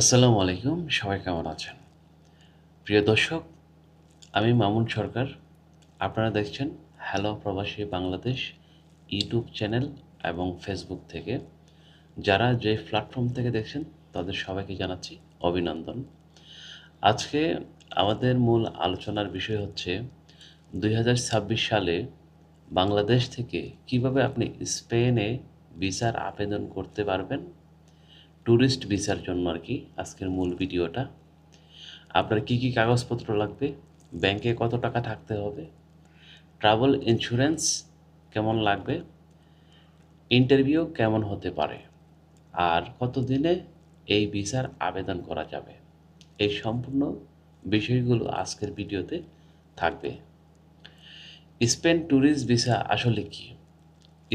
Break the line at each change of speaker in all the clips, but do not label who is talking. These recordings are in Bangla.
আসসালামু আলাইকুম, সবাই কেমন আছেন? প্রিয় দর্শক, আমি মামুন সরকার। আপনারা দেখছেন hello Probashi Bangladesh YouTube channel এবং ফেসবুক থেকে। যারা যে প্ল্যাটফর্ম থেকে দেখছেন, তাদের সবাইকে জানাচ্ছি অভিনন্দন। আজকে আমাদের মূল আলোচনার বিষয় হচ্ছে দুই হাজার ছাব্বিশ সালে বাংলাদেশ থেকে কীভাবে আপনি স্পেনে ভিসার আবেদন করতে পারবেন ট্যুরিস্ট ভিসার জন্য আর কি আজকের মূল ভিডিওটা আপনার কি কি কাগজপত্র লাগবে? ব্যাংকে কত টাকা থাকতে হবে? ট্রাভেল ইন্স্যুরেন্স কেমন লাগবে? ইন্টারভিউ কেমন হতে পারে? আর কত দিনে এই ভিসার আবেদন করা যাবে? এই সম্পূর্ণ বিষয়গুলো আজকের ভিডিওতে থাকবে। স্পেন ট্যুরিস্ট ভিসা আসলে কি?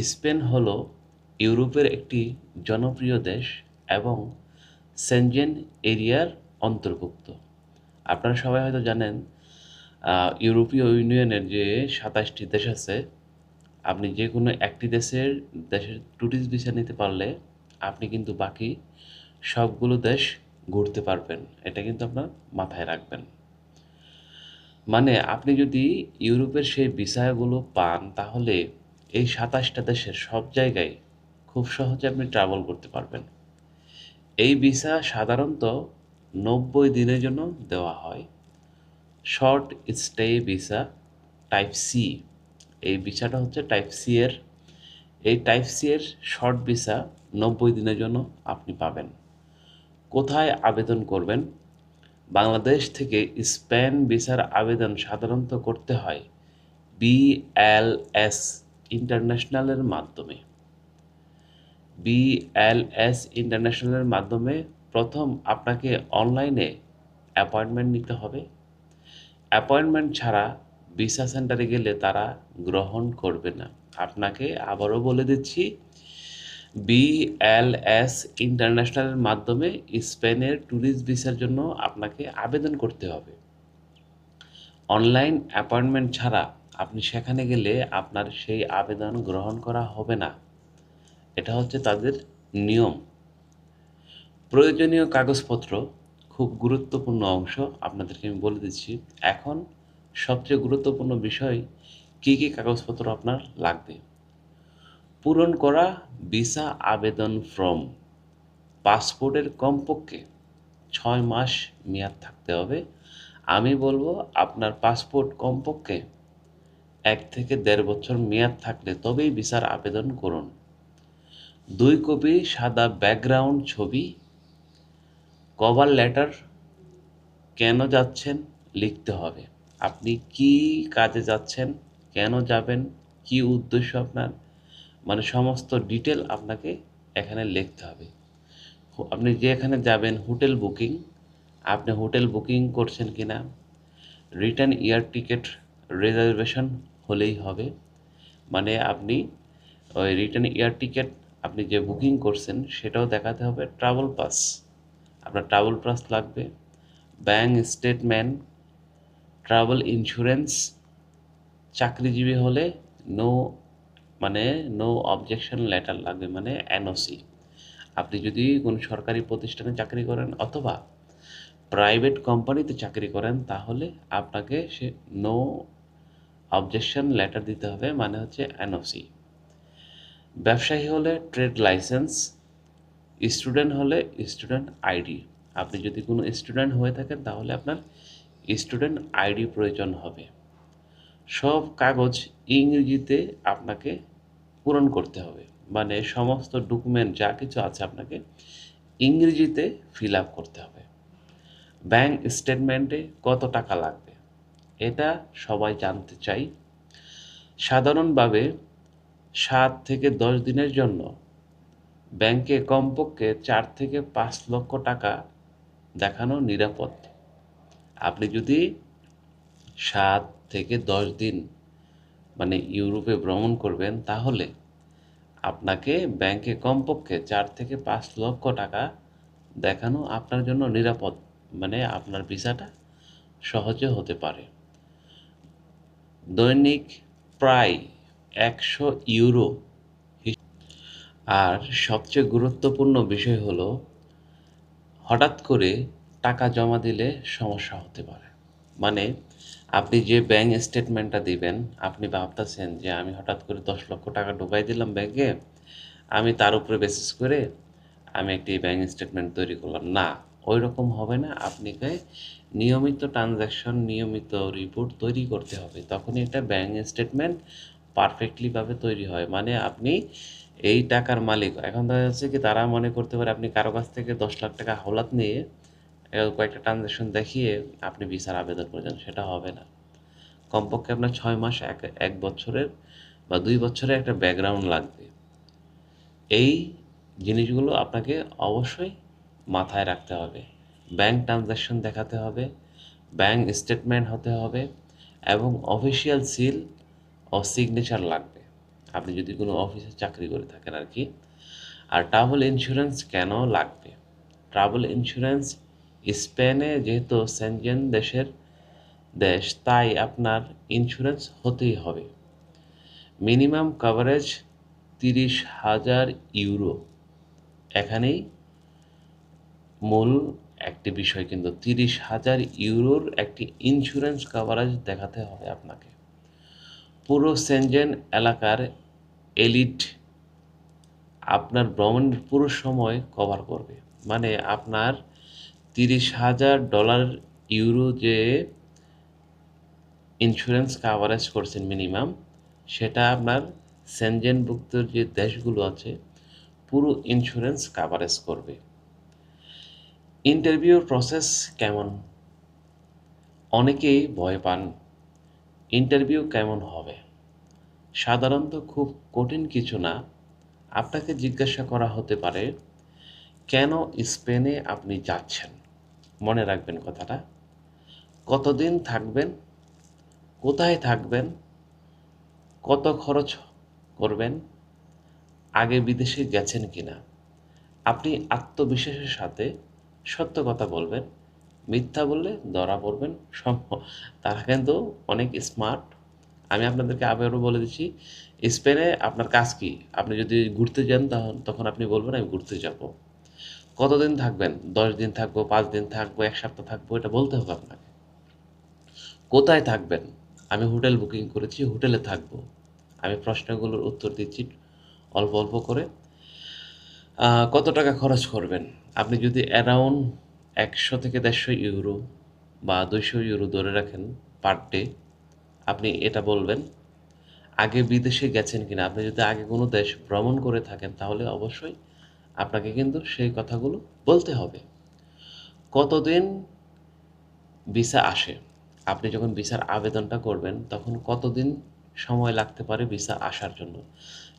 স্পেন হলো ইউরোপের একটি জনপ্রিয় দেশ। এবং সেনজেন এরিয়ার অন্তর্ভুক্ত। আপনারা সবাই হয়তো জানেন ইউরোপীয় ইউনিয়নের যে সাতাশটি দেশ আছে, আপনি যে কোনো একটি দেশের দেশের ট্যুরিস্ট ভিসা নিতে পারলে আপনি কিন্তু বাকি সবগুলো দেশ ঘুরতে পারবেন। এটা কিন্তু আপনার মাথায় রাখবেন। মানে আপনি যদি ইউরোপের সেই ভিসাগুলো পান, তাহলে এই সাতাশটা দেশের সব জায়গায় খুব সহজে আপনি ট্রাভেল করতে পারবেন। এই ভিসা সাধারণত নব্বই দিনের জন্য দেওয়া হয়। Short stay visa type C এই ভিসাটা হচ্ছে টাইপ সি এর। এই টাইপ সি এর শর্ট ভিসা নব্বই দিনের জন্য আপনি পাবেন। কোথায় আবেদন করবেন? বাংলাদেশ থেকে স্পেন ভিসার আবেদন সাধারণত করতে হয় বিএলএস ইন্টারন্যাশনালের মাধ্যমে। বিএলএস ইন্টারন্যাশনালের মাধ্যমে প্রথম আপনাকে অনলাইনে অ্যাপয়েন্টমেন্ট নিতে হবে। অ্যাপয়েন্টমেন্ট ছাড়া ভিসা সেন্টারে গেলে তারা গ্রহণ করবে না। আপনাকে আবারও বলে দিচ্ছি বিএলএস ইন্টারন্যাশনালের মাধ্যমে স্পেনের ট্যুরিস্ট ভিসার জন্য আপনাকে আবেদন করতে হবে। অনলাইন অ্যাপয়েন্টমেন্ট ছাড়া আপনি সেখানে গেলে আপনার সেই আবেদন গ্রহণ করা হবে না। এটা হচ্ছে তাদের নিয়ম। প্রয়োজনীয় কাগজপত্র খুব গুরুত্বপূর্ণ অংশ আপনাদেরকে আমি বলে দিচ্ছি। এখন সবচেয়ে গুরুত্বপূর্ণ বিষয়, কী কী কাগজপত্র আপনার লাগবে? পূরণ করা ভিসা আবেদন ফর্ম, পাসপোর্টের কমপক্ষে ছয় মাস মেয়াদ থাকতে হবে। আমি বলব আপনার পাসপোর্ট কমপক্ষে এক থেকে দেড় বছর মেয়াদ থাকলে তবেই ভিসার আবেদন করুন। দুই কপি সাদা ব্যাকগ্রাউন্ড ছবি, কভার লেটার কেন যাচ্ছেন লিখতে হবে। আপনি কি কাজে যাচ্ছেন, কেন যাবেন, কি উদ্দেশ্য আপনার মানে সমস্ত ডিটেল আপনাকে এখানে লিখতে হবে। আপনি যে এখানে যাবেন, হোটেল বুকিং, আপনি হোটেল বুকিং করছেন কি না রিটার্ন ইয়ার টিকিট রিজার্ভেশন হলেই হবে। মানে আপনি ওই রিটার্ন ইয়ার টিকিট আপনি যে বুকিং করছেন সেটাও দেখাতে হবে ট্রাভেল পাস। আপনার ট্রাভেল পাস লাগবে। ব্যাংক স্টেটমেন্ট, ট্রাভেল ইন্স্যুরেন্স, চাকরিজীবী হলে নো মানে নো অবজেকশন লেটার লাগবে মানে এনওসি। আপনি যদি কোনো সরকারি প্রতিষ্ঠানে চাকরি করেন অথবা প্রাইভেট কোম্পানিতে চাকরি করেন, তাহলে আপনাকে সে নো অবজেকশন লেটার দিতে হবে মানে হচ্ছে এনওসি। ব্যবসায়ী হলে ট্রেড লাইসেন্স, স্টুডেন্ট হলে স্টুডেন্ট আইডি। আপনি যদি কোনো স্টুডেন্ট হয়ে থাকেন, তাহলে আপনার স্টুডেন্ট আইডি প্রয়োজন হবে। সব কাগজ ইংরেজিতে আপনাকে পূরণ করতে হবে। মানে সমস্ত ডকুমেন্ট, যা কিছু আছে আপনাকে ইংরেজিতে ফিল আপ করতে হবে। ব্যাংক স্টেটমেন্টে কত টাকা লাগবে? এটা সবাই জানতে চাই। সাধারণভাবে সাত থেকে দশ দিনের জন্য ব্যাংকে কমপক্ষে চার থেকে পাঁচ লক্ষ টাকা দেখানো নিরাপদ। আপনি যদি সাত থেকে দশ দিন মানে ইউরোপে ভ্রমণ করবেন, তাহলে আপনাকে ব্যাংকে কমপক্ষে চার থেকে পাঁচ লক্ষ টাকা দেখানো আপনার জন্য নিরাপদ মানে আপনার ভিসাটা সহজে হতে পারে। দৈনিক প্রায় একশো ইউরো। আর সবচেয়ে গুরুত্বপূর্ণ বিষয় হলো, হঠাৎ করে টাকা জমা দিলে সমস্যা হতে পারে। মানে আপনি যে ব্যাংক স্টেটমেন্টটা দিবেন, আপনি ভাবতেছেন যে আমি হঠাৎ করে দশ লক্ষ টাকা ঢুকাই দিলাম ব্যাংকে আমি তার উপরে বেসিস করে আমি একটি ব্যাংক স্টেটমেন্ট তৈরি করলাম। না ওই রকম হবে না। আপনাকে নিয়মিত ট্রানজ্যাকশন নিয়মিত রিপোর্ট তৈরি করতে হবে। তখনই একটা ব্যাংক স্টেটমেন্ট পারফেক্টলিভাবে তৈরি হয়। মানে আপনি এই টাকার মালিক। এখন দেখা যাচ্ছে কি তারা মনে করতে পারে আপনি কারও কাছ থেকে দশ লাখ টাকা হাওলাত নিয়ে কয়েকটা ট্রানজ্যাকশন দেখিয়ে আপনি ভিসার আবেদন করেছেন, সেটা হবে না। কমপক্ষে আপনার ছয় মাস, এক এক বছরের বা দুই বছরের একটা ব্যাকগ্রাউন্ড লাগবে। এই জিনিসগুলো আপনাকে অবশ্যই মাথায় রাখতে হবে। ব্যাংক ট্রানজ্যাকশন দেখাতে হবে, ব্যাংক স্টেটমেন্ট হতে হবে এবং অফিসিয়াল সিল সিগনেচার লাগবে। আপনি যদি কোনো অফিসে চাকরি করে থাকেন আর কি, আর ট্রাভেল ইন্স্যুরেন্স কেন লাগবে? ট্রাভেল ইন্স্যুরেন্স স্পেনে যেহেতু সেনজেন দেশের দেশ, তাই আপনার ইন্স্যুরেন্স হতেই হবে। মিনিমাম কভারেজ তিরিশ হাজার ইউরো এখানেই মূল একটি বিষয়, কিন্তু তিরিশ হাজার ইউরোর একটি ইন্স্যুরেন্স কভারেজ দেখাতে হবে আপনাকে। পুরো সেনজেন এলাকার এলিট আপনার ভ্রমণের পুরো সময় কভার করবে। মানে আপনার তিরিশ হাজার ডলার, ইউরো যে ইন্স্যুরেন্স কাভারেজ করছেন মিনিমাম সেটা আপনার সেনজেনভুক্ত যে দেশগুলো আছে, পুরো ইন্স্যুরেন্স কাভারেজ করবে। ইন্টারভিউর প্রসেস কেমন? অনেকেই ভয় পান। ইন্টারভিউ কেমন হবে? সাধারণত খুব কঠিন কিছু না। আপনাকে জিজ্ঞাসা করা হতে পারে, কেন স্পেনে আপনি যাচ্ছেন? মনে রাখবেন কথাটা। কতদিন থাকবেন? কোথায় থাকবেন? কত খরচ করবেন? আগে বিদেশে গেছেন কিনা? আপনি আত্মবিশ্বাসের সাথে সত্য কথা বলবেন। মিথ্যা বললে ধরা পড়বেন, সম্ভব। তারা কিন্তু অনেক স্মার্ট আমি আপনাদেরকে আবারও বলে দিচ্ছি, স্পেনে আপনার কাজ কি? আপনি যদি ঘুরতে যান তখন আপনি বলবেন, আমি ঘুরতে যাব। কতদিন থাকবেন? দশ দিন থাকব, পাঁচ দিন থাকব, এক সপ্তাহ থাকব, এটা বলতে হবে আপনাকে। কোথায় থাকবেন? আমি হোটেল বুকিং করেছি, হোটেলে থাকব। আমি প্রশ্নগুলোর উত্তর দিচ্ছি অল্প অল্প করে। কত টাকা খরচ করবেন? আপনি যদি অ্যারাউন্ড একশো থেকে দেড়শো ইউরো বা দুইশো ইউরো ধরে রাখেন পার ডে। আপনি এটা বলবেন, আগে বিদেশে গেছেন কিনা? আপনি যদি আগে কোনো দেশ ভ্রমণ করে থাকেন, তাহলে অবশ্যই আপনাকে কিন্তু সেই কথাগুলো বলতে হবে। কতদিন ভিসা আসে? আপনি যখন ভিসার আবেদনটা করবেন, তখন কতদিন সময় লাগতে পারে ভিসা আসার জন্য?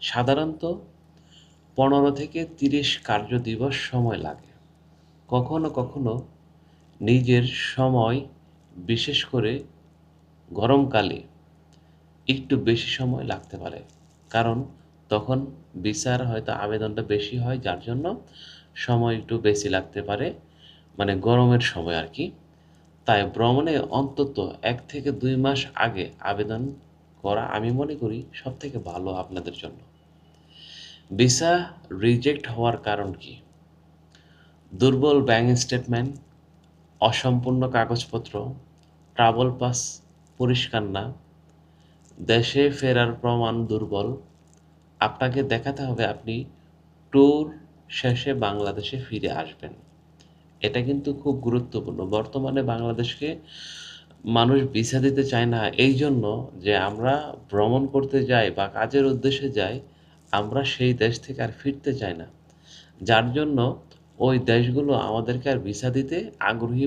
সাধারণত পনেরো থেকে তিরিশ কার্য দিবস সময় লাগে। কখনো কখনো নিজের সময় বিশেষ করে গরমকালে একটু বেশি সময় লাগতে পারে। কারণ তখন ভিসার হয়তো আবেদনটা বেশি হয়, যার জন্য সময় একটু বেশি লাগতে পারে মানে গরমের সময় আর কি। তাই ভ্রমণে অন্তত এক থেকে দুই মাস আগে আবেদন করা আমি মনে করি সব থেকে ভালো আপনাদের জন্য। ভিসা রিজেক্ট হওয়ার কারণ কি? দুর্বল ব্যাংক স্টেটমেন্ট অসম্পূর্ণ কাগজপত্র ট্রাভেল পাস পরিষ্কার না, দেশে ফেরার প্রমাণ দুর্বল। আপনাকে দেখাতে হবে আপনি ট্যুর শেষে বাংলাদেশে ফিরে আসবেন। এটা কিন্তু খুব গুরুত্বপূর্ণ। বর্তমানে বাংলাদেশকে মানুষ ভিসা দিতে চায় না। এই জন্য যে আমরা ভ্রমণ করতে যাই বা কাজের উদ্দেশ্যে যাই, আমরা সেই দেশ থেকে আর ফিরতে চাই না। যার জন্য ওই দেশগুলো আমাদেরকে আর ভিসা দিতে আগ্রহী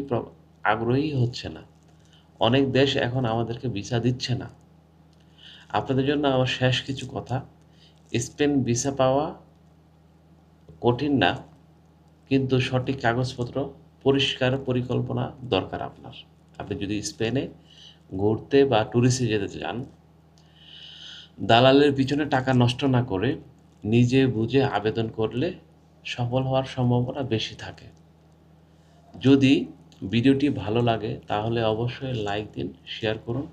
আগ্রহী হচ্ছে না। অনেক দেশ এখন আমাদেরকে ভিসা দিচ্ছে না। আপনাদের জন্য আমার শেষ কিছু কথা। স্পেন ভিসা পাওয়া কঠিন না, কিন্তু সঠিক কাগজপত্র, পরিষ্কার পরিকল্পনা দরকার আপনার। আপনি যদি স্পেনে ঘুরতে বা ট্যুরিস্টে যেতে চান, দালালের পিছনে টাকা নষ্ট না করে নিজে বুঝে আবেদন করলে সফল হওয়ার সম্ভাবনা বেশি থাকে। যদি ভিডিওটি ভালো লাগে, তাহলে অবশ্যই লাইক দিন শেয়ার করুন।